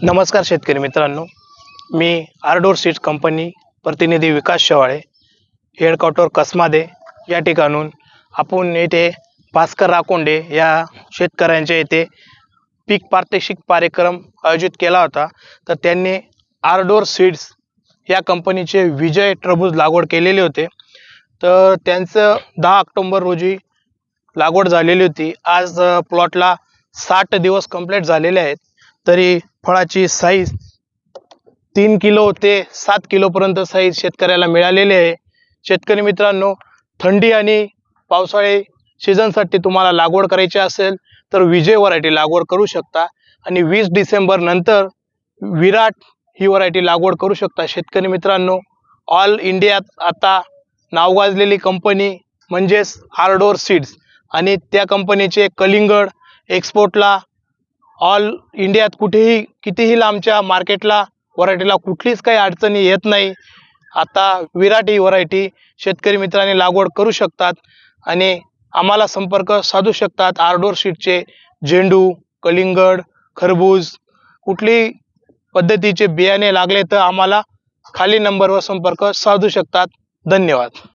नमस्कार शेतकरी मित्रांनो. मी आरडोर सीड्स कंपनी प्रतिनिधी विकास शेवाळे हेडक्वार्टर कसमादे या ठिकाणून आपण येथे भास्कर राकोंडे या शेतकऱ्यांच्या येथे पीक प्रात्यक्षिक कार्यक्रम आयोजित केला होता. तर त्यांनी आरडोर सीड्स या कंपनीचे विजय टरबूज लागवड केलेले होते. तर त्यांचं दहा ऑक्टोंबर रोजी लागवड झालेली होती. आज प्लॉटला साठ दिवस कंप्लीट झालेले आहेत. तरी फळाची साईज तीन किलो ते सात किलोपर्यंत साईज शेतकऱ्याला मिळालेली आहे. शेतकरी मित्रांनो थंडी आणि पावसाळी सीझनसाठी तुम्हाला लागवड करायची असेल तर विजय व्हरायटी लागवड करू शकता आणि वीस डिसेंबर नंतर विराट ही व्हरायटी लागवड करू शकता. शेतकरी मित्रांनो ऑल इंडियात आता नाव गाजलेली कंपनी म्हणजेच आरडोर सीड्स आणि त्या कंपनीचे कलिंगड एक्सपोर्टला ऑल इंडियात कुठेही कितीही लांबच्या मार्केटला व्हरायटीला कुठलीच काही अडचणी येत नाही. आता विराट ही व्हरायटी शेतकरी मित्रांनी लागवड करू शकतात आणि आम्हाला संपर्क साधू शकतात आरडोर शीटचे झेंडू कलिंगड खरबूज कुठली पद्धतीचे बियाणे लागले तर आम्हाला खाली नंबरवर संपर्क साधू शकतात. धन्यवाद.